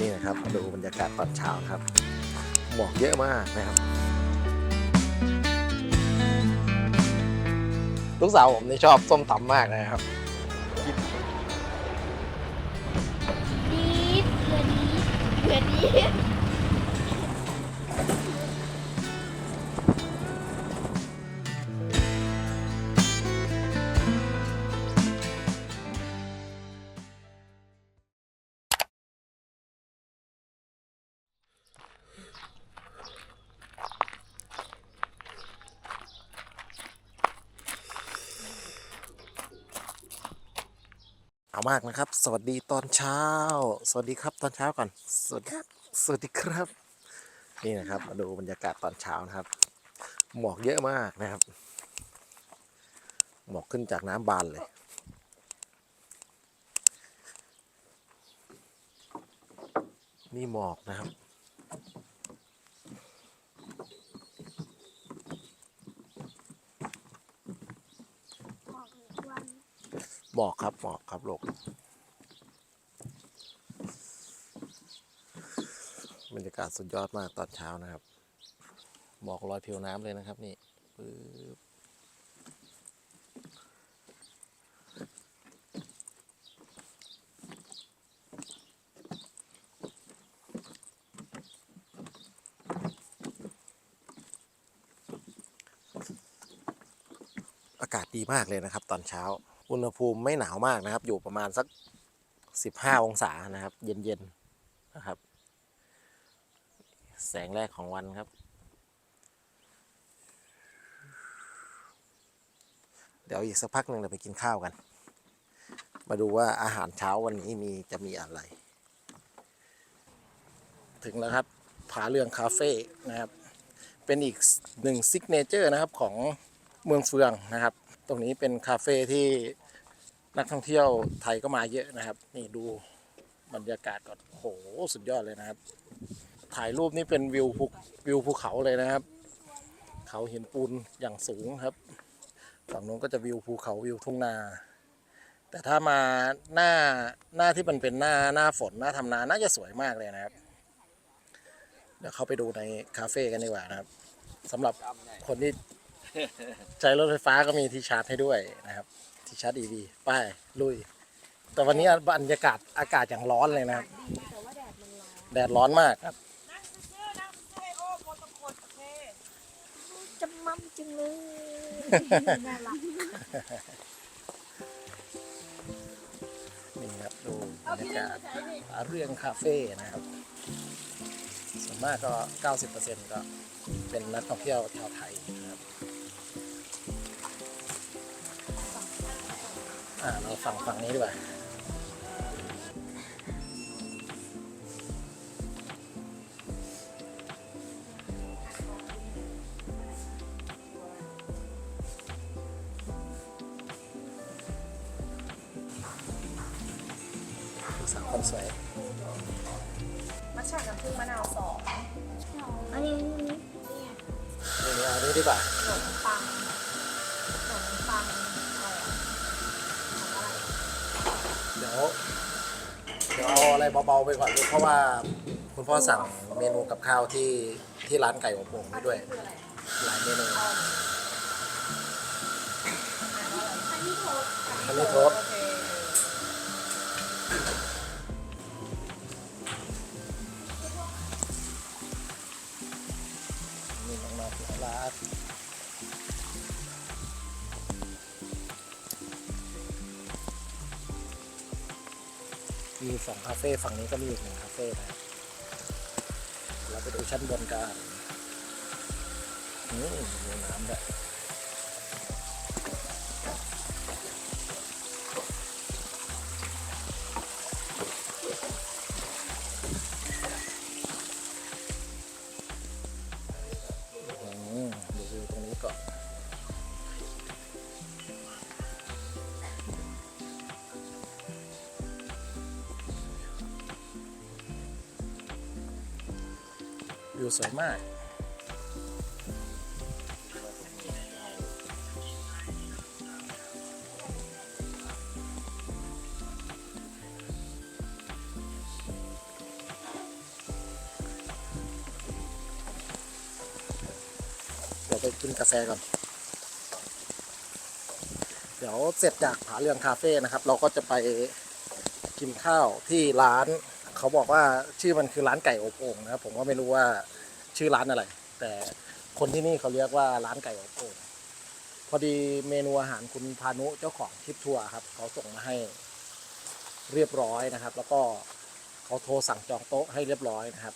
นี่นะครับมาดูบรรยากาศตอนเช้าครับ หมอกเยอะมากนะครับ ลูกสาวผมนี่ชอบส้มตำมากนะครับดีดเพื่อดีดเพื่อดี เอามากนะครับ สวัสดีตอนเช้า สวัสดีครับตอนเช้าก่อน สวัสดีครับ สวัสดีครับ นี่นะครับ มาดูบรรยากาศตอนเช้านะครับ หมอกเยอะมากนะครับ หมอกขึ้นจากน้ำบานเลย นี่หมอกนะครับ บอกเลยวัน หมอกครับหมอกครับลูกบรรยากาศสุดยอดมากตอนเช้านะครับหมอกลอยผิวน้ำเลยนะครับนี่ปึ๊บอากาศดีมากเลยนะครับตอนเช้า อุณหภูมิไม่หนาวมากนะครับ อยู่ประมาณสัก 15 องศานะครับ เย็นๆนะครับ แสงแรกของวันครับ เดี๋ยวอีกสักพักหนึ่งเราไปกินข้าวกัน มาดูว่าอาหารเช้าวันนี้มีจะมีอะไร ถึงแล้วครับผาเรืองคาเฟ่นะครับ เป็นอีกหนึ่งซิกเนเจอร์นะครับของเมืองเฟืองนะครับ ตรงนี้เป็นคาเฟ่ที่ นักท่องเที่ยวไทยก็มาเยอะนะครับ นี่ดูบรรยากาศก่อนโหสุดยอดเลยนะครับ ถ่ายรูปนี่เป็นวิวภูวิวภูเขาเลยนะครับ เขาหินปูนอย่างสูงครับ ฝั่งนู้นก็จะวิวภูเขาวิวทุ่งนา แต่ถ้ามาหน้าหน้าที่มันเป็นหน้าหน้าฝนหน้าทำนาน่าจะสวยมากเลยนะครับ เดี๋ยวเข้าไปดูในคาเฟ่กันดีกว่านะครับสำหรับคนที่ใช้รถไฟฟ้าก็มีที่ชาร์จให้ด้วยนะครับ ชาร์จ EV ไปลุย แต่วันนี้บรรยากาศอากาศอย่างร้อนเลยนะครับแต่ว่าแดดมันร้อนแดดร้อนมากครับจะมั่มจังเลยน่ารักนี่ครับดูบรรยากาศผาเรื่องคาเฟ่นะครับส่วนมากก็ 90%ก็เป็นนักท่องเที่ยวชาวไทย อ่าเราฝั่งฝั่งนี้ดีกว่าสาวคนสวยมัทฉะน้ำผึ้งมะนาวสองอันนี้นี่นี่เอานี้ดีกว่าขนมปังขนมปังอะไรอะของอะไร เดี๋ยวเดี๋ยวเอาอะไรเบาๆไปก่อนลูกเพราะว่าคุณพ่อสั่งเมนูกับข้าวที่ที่ร้านไก่อบโอ่งไว้ด้วยคืออะไรหลายเมนูอันนี้โทษ สองคาเฟ่ฝั่งนี้ก็มีอีกหนึ่งคาเฟ่นะครับเราไปดูชั้นบนกันนี่มีน้ำด้วย สวยมาก เดี๋ยวไปกินกาแฟก่อน เดี๋ยวเสร็จจากผาเรืองคาเฟ่นะครับ เราก็จะไปกินข้าวที่ร้านเขาบอกว่าชื่อมันคือร้านไก่อบโอ่งนะครับผมก็ไม่รู้ว่า ชื่อร้านอะไร แต่คนที่นี่เขาเรียกว่าร้านไก่อบโอ่งพอดีเมนูอาหารคุณพานุเจ้าของทริปทัวร์ครับ เขาส่งมาให้เรียบร้อยนะครับ แล้วก็เขาโทรสั่งจองโต๊ะให้เรียบร้อยนะครับ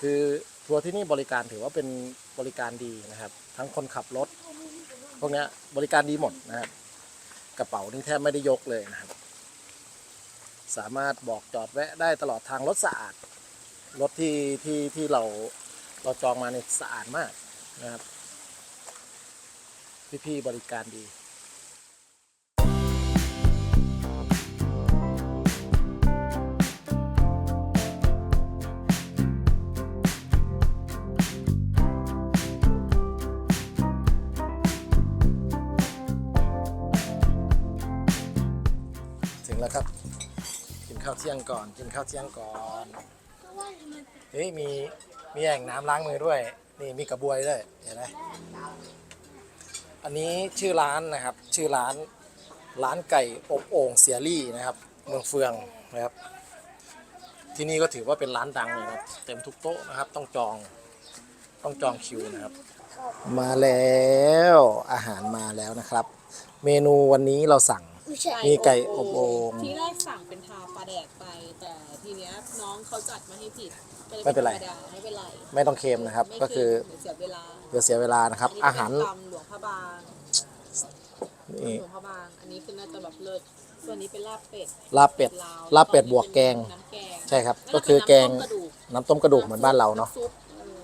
คือทัวร์ที่นี่บริการถือว่าเป็นบริการดีนะครับ ทั้งคนขับรถพวกนี้บริการดีหมดนะครับ กระเป๋านี่แทบไม่ได้ยกเลยนะครับ สามารถบอกจอดแวะได้ตลอดทางรถสะอาดรถที่ที่ที่เรา เราจองมาเนี่ยสะอาดมากนะครับ พี่ๆบริการดีถึงแล้วครับ กินข้าวเที่ยงก่อน กินข้าวเที่ยงก่อน เฮ้ยมี มีแอ่งน้ำล้างมือด้วย นี่มีกระบวยด้วยเห็นไหมอันนี้ชื่อร้านนะครับ ชื่อร้านร้านไก่อบโอ่งเสียรี่นะครับ เมืองเฟืองนะครับ ที่นี่ก็ถือว่าเป็นร้านดังเลยนะครับ เต็มทุกโต๊ะนะครับ ต้องจองต้องจองคิวนะครับ มาแล้วอาหารมาแล้วนะครับ เมนูวันนี้เราสั่งไม่ใช่มีไก่อบโอ่ง ที่แรกสั่งเป็นทาปลาแดกไป แต่ทีเนี้ยน้องเขาจัดมาให้ผิดก็ลย ไม่เป็นไรธมดาไม่เป็นไรไม่ต้องเค็มนะครับ ไม่ก็คือเดี๋ยวเสียเวลาเดี๋ยวเสียเวลานะครับ นนี้อาหารเป็นตำหลวงพระบางนี่หลวงพระบาง อันนี้คือน่าจะแบบเลิศส่วนนี้เป็นลาบเป็ดลาบเป็ดลาวลาบเป็ดบวกแกง น้ำแกงใช่ครับนั่นก็คือแกงน้ำต้มกระดูกน้ำต้มกระดูกเหมือนบ้านเราเนาะ ซุปเออ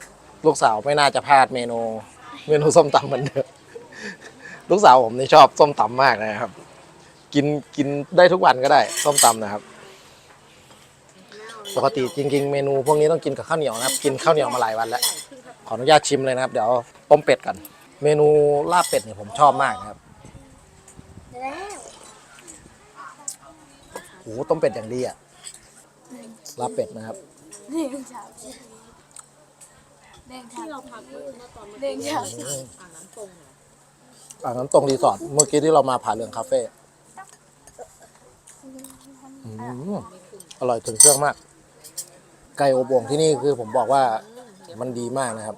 ลูกสาวไม่น่าจะพลาดเมนู เมนูส้มตำเหมือนเดิม ลูกสาวผมนี่ชอบส้มตำมากนะครับ กินกินได้ทุกวันก็ได้ ส้มตำนะครับ ปกติจริงๆ เมนูพวกนี้ต้องกินกับข้าวเหนียวนะครับ กินข้าวเหนียวมาหลายวันแล้ว ขออนุญาตชิมเลยนะครับ เดี๋ยวต้มเป็ดกัน เมนูลาบเป็ดเนี่ยผมชอบมากนะครับโอ้โหต้มเป็ดอย่างดีอะลาบเป็ดนะครับเด้งชาเด้งชาที่เราพักเมื่อตอนเมื่อเด้งกี้เช้าอ่างน้ำตรงเหรออ่านั้นตรงรีสอร์ท เมื่อกี้ที่เรามาผ่าเรืองคาเฟ่อร่อยถึงเครื่องมาก ไก่อบโอ่งที่นี่คือผมบอกว่ามันดีมากนะครับ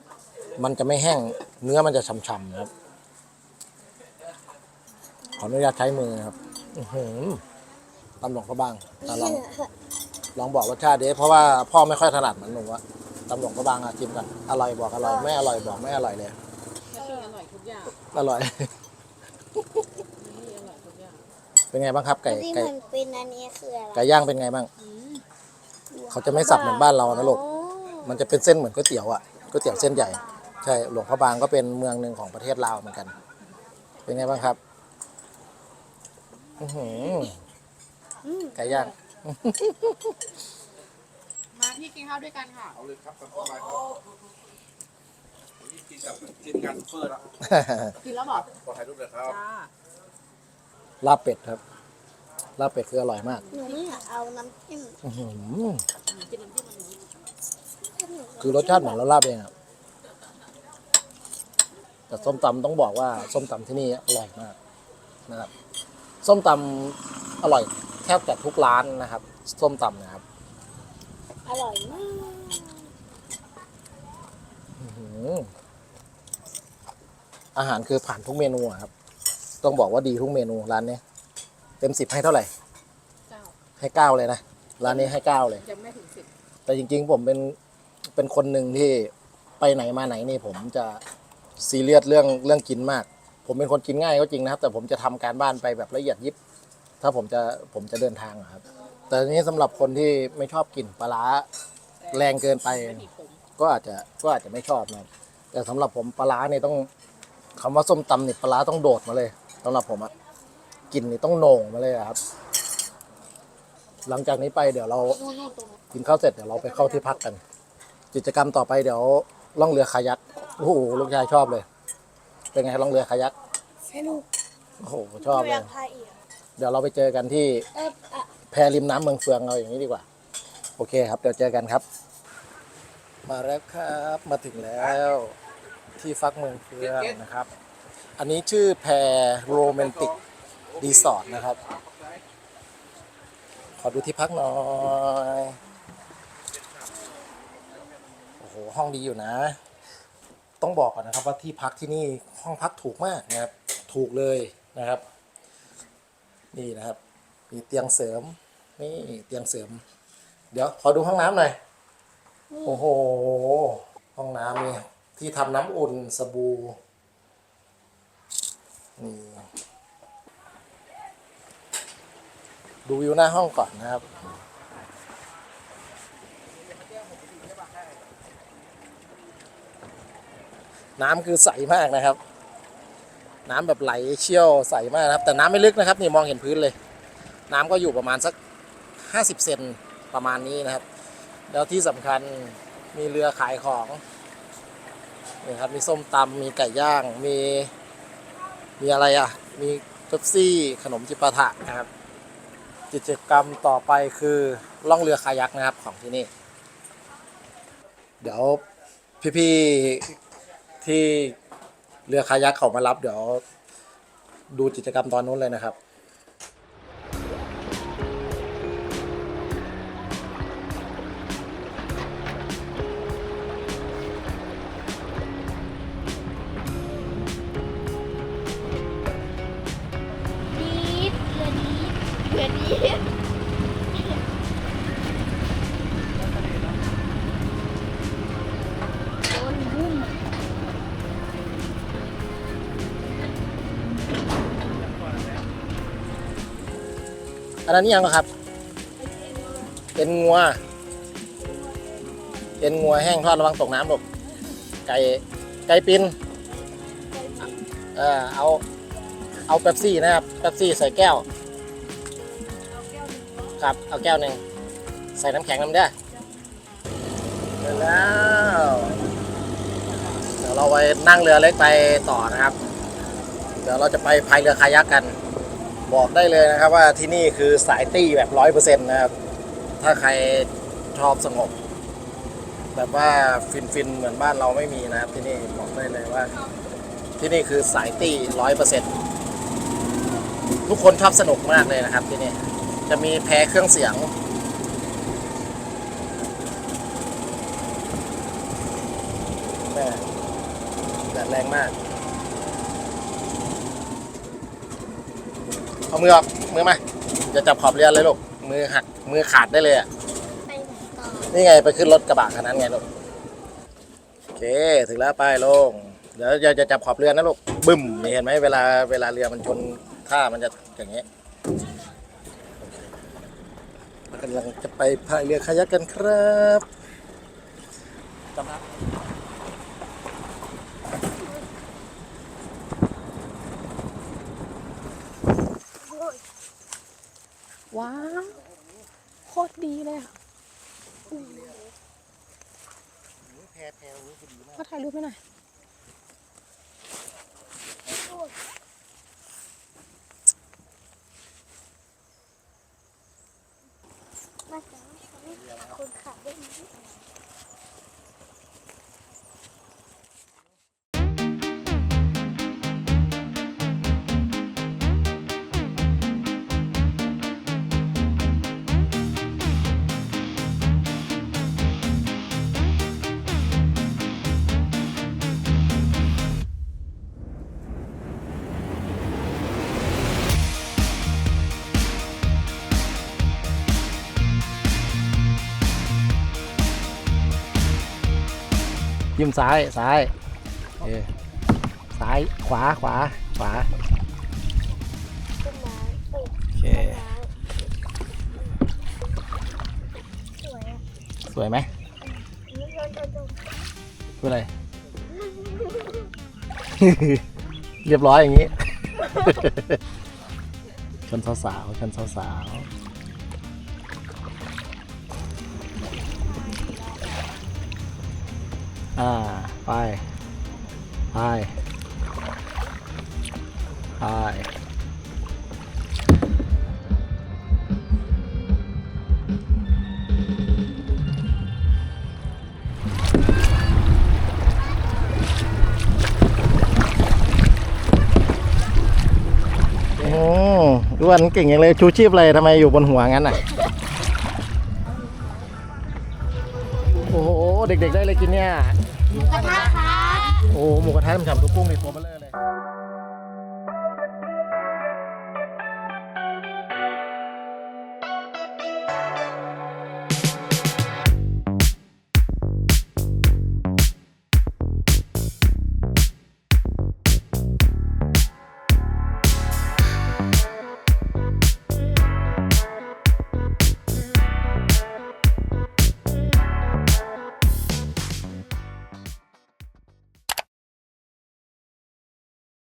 มันจะไม่แห้งเนื้อมันจะฉ่ำๆนะครับขออนุญาตใช้มือนะครับอื้อหือตำหลวงพระบางอะลองลองบอกรสชาติดิเพราะว่าพ่อไม่ค่อยถนัดเหมือนหนูอะตำหลวงพระบางอะชิมกันอร่อยบอกอร่อยไม่อร่อยบอกไม่อร่อยเลยแค่ที่อร่อยทุกอย่างอร่อยนี่อร่อยทุกอย่างเป็นไงบ้างครับไก่ที่ไก่มันเป็นอันนี้คืออะไรไก่ย่างเป็นไงบ้างอืม เขาจะไม่สับเหมือนบ้านเรานะลูกโอ้มันจะเป็นเส้นเหมือนก๋วยเตี๋ยวอะก๋วยเตี๋ยวเส้นใหญ่ใช่หลวงพระบางก็เป็นเมืองหนึ่งของประเทศลาวเหมือนกัน เป็นไงบ้างครับอื้อหืออืมไก่ย่างมาพี่กินข้าวด้วยกันค่ะ เอาเลยครับตามสบายครับนี่กินกับทีมงานซุปเปอร์แล้วกินแล้วบอกขอถ่ายรูปเลยครับ จ้า ลาบเป็ดครับ ลาบเป็ดคืออร่อยมาก หนูไม่อยากเอาน้ำจิ้มอื้อหือกินน้ำจิ้มมันนี้คือรสชาติเหมือนเราลาบเองอะแต่ส้มตำต้องบอกว่าส้มตำที่นี่อร่อยมากนะครับ ส้มตำอร่อยแทบจะทุกร้านนะครับ ส้มตำนะครับอร่อยมากอื้อหืออาหารคือผ่านทุกเมนูอะครับ ต้องบอกว่าดีทุกเมนูร้านนี้ เต็มสิบให้เท่าไหร่เจ้าให้เก้าเลยนะ ร้านนี้ให้เก้าเลย ยังไม่ถึงสิบแต่จริงๆผมเป็นเป็นคนหนึ่งที่ไปไหนมาไหนนี่ผมจะซีเรียสเรื่องเรื่องกินมาก ผมเป็นคนกินง่ายก็จริงนะครับ แต่ผมจะทำการบ้านไปแบบละเอียดยิบ ถ้าผมจะผมจะเดินทางอะครับ แต่ทีนี้สำหรับคนที่ไม่ชอบกินปลาร้า แรงเกินไป ไม่มีผมก็อาจจะก็อาจจะไม่ชอบนะครับแต่สำหรับผมปลาร้าเนี่ยต้องคำว่าส้มตำเนี่ยปลาร้าต้องโดดมาเลยสำหรับผมอะ กลินนี่ต้องโหน่งมาเลยอะครับ หลังจากนี้ไปเดี๋ยวเรานู่นนู่นตรงนู้นกินข้าวเสร็จเดี๋ยวเราไปเข้าที่พักกัน กิจกรรมต่อไปเดี๋ยวล่องเรือคายักโอ้โหลูกชายชอบเลย เป็นไงล่องเรือคายักสนุกโอ้โหชอบเลยากพายอีกเดี๋ยวเราไปเจอกันที่เอออะแพริมน้ำเมืองเฟืองเอาอย่างนี้ดีกว่า โอเคครับเดี๋ยวเจอกันครับ มาแล้วครับมาถึงแล้วที่ฟักเมืองเฟืองนะครับ อันนี้ชื่อแพรโรแมนติก รีสอร์ทนะครับ ขอดูที่พักหน่อย โอ้โห ห้องดีอยู่นะ ต้องบอกก่อนนะครับว่าที่พักที่นี่ห้องพักถูกมากนะครับ ถูกเลยนะครับ นี่นะครับ มีเตียงเสริม นี่เตียงเสริม เดี๋ยวขอดูห้องน้ำหน่อย โอ้โห ห้องน้ำนี่ที่ทำน้ำอุ่นสบู่นี่ ดูวิวหน้าห้องก่อนนะครับน้ำคือใสมากนะครับ น้ำแบบไหลเชี่ยวใสมากนะครับ แต่น้ำไม่ลึกนะครับนี่มองเห็นพื้นเลย น้ำก็อยู่ประมาณสัก 50 เซนประมาณนี้นะครับ แล้วที่สำคัญมีเรือขายของนี่ครับมีส้มตำมีไก่ย่าง มีมีอะไรอะ มีเป๊ปซี่ขนมจิปาถะนะครับ กิจกรรมต่อไปคือล่องเรือคายักนะครับของที่นี่ เดี๋ยวพี่ๆที่เรือคายักเขามารับ เดี๋ยวดูกิจกรรมตอนนู้นเลยนะครับ อันนั้นยังครับ เป็นงัว เป็นงัวแห้งทอดระวังตกน้ำลูกไก่ไก่ปินเออเอา เอาเป๊ปซี่นะครับเป๊ปซี่ใส่แก้ว ครับ เอาแก้วหนึ่ง ใส่น้ำแข็งน้ำได้เสร็จแล้ว เดี๋ยวเราไปนั่งเรือเล็กไปต่อนะครับ เดี๋ยวเราจะไปพายเรือคายักกัน บอกได้เลยนะครับว่าที่นี่คือสายตี้แบบร้อยเปอร์เซ็นต์นะครับ ถ้าใครชอบสงบ แบบว่าฟินฟินเหมือนบ้านเราไม่มีนะครับที่นี่บอกได้เลยว่า ที่นี่คือสายตี้ร้อยเปอร์เซ็นต์ทุกคนชอบสนุกมากเลยนะครับที่นี่จะมีแพ้เครื่องเสียงแแดดแรงมาก เอามือออกมือมาจะจับขอบเรือเลยลูกมือหักมือขาดได้เลยอะไปไหนต่อนี่ไงไปขึ้นรถกระบะคันนั้นไงลูกโอเคถึงแล้วไปลงเดี๋ยวจะจะจับขอบเรือนะลูกบึ้มนี่เห็นไหมเวลาเวลาเรือมันชนท่ามันจะอย่างเงี้ยกำลังจะไปพายเรือคายักกันครับจำนะ ว้าวโคตรดีเลยอะแพรแพรนี้คือดีมากก็ถ่ายรูปให้หน่อยมาจากคนขับได้ไหม ยิ้มซ้ายซ้ายเออซ้ายขวาขวาขวาโอเคสวยไหมคืออะไร เรียบร้อยอย่างนี้ ชนสาวๆชนสาวๆ่า ไป ไป ไป โอ้ด้วนเก่งอย่างเลยชูชีพอะไรทำไมอยู่บนหัวงั้นอะ โอ้โห เด็กๆได้เลยกินเนี่ย หมูกระทะครับ โอ้หมูกระทะมันฉ่ำทุกกุ้งในตัวมาเลย